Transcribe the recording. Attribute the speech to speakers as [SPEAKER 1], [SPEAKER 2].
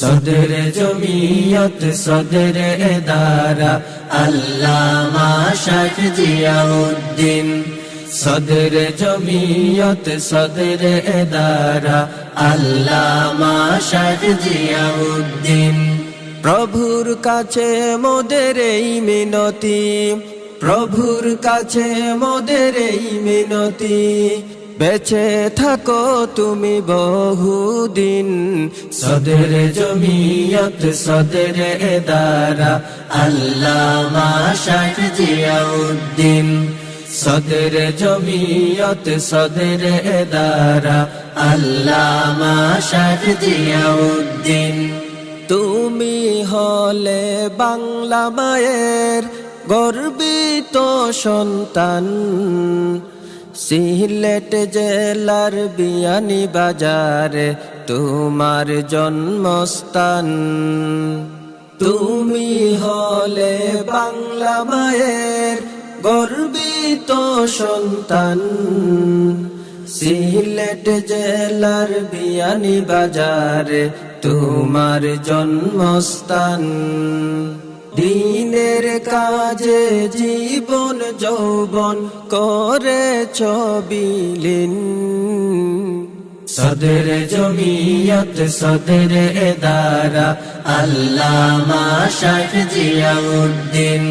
[SPEAKER 1] সদর জমিয়ত, সদর এদারা। আল্লামা শাহ জিয়াউদ্দিন। সদর জমিয়ত, সদর এদারা। আল্লামা শাহ জিয়াউদ্দিন। প্রভুর কাছে মোদের এই মিনতি। প্রভুর কাছে মোদের এই মিনতি। বেঁচে থাকো তুমি বহুদিন। সদর জমিয়ত, সদর এদারা। আল্লামা শাহ জিয়াউদ্দিন। সদর জমিয়ত, সদর এদারা। আল্লামা শাহ জিয়াউদ্দিন। তুমি হলে বাংলা মায়ের গর্বিত সন্তান, সিলেট জেলার বিয়ানি বাজারে তোমার জন্মস্থান। তুমি হলে বাংলা মায়ের গর্বিত সন্তান, সিলেট জেলার বিয়ানি বাজারে তোমার জন্মস্থান। দিনের কাজে জীবন যৌবন করে ছবিলিন সদর জমিয়ত সদর এদারা আল্লামা শাহ জিয়াউদ্দিন।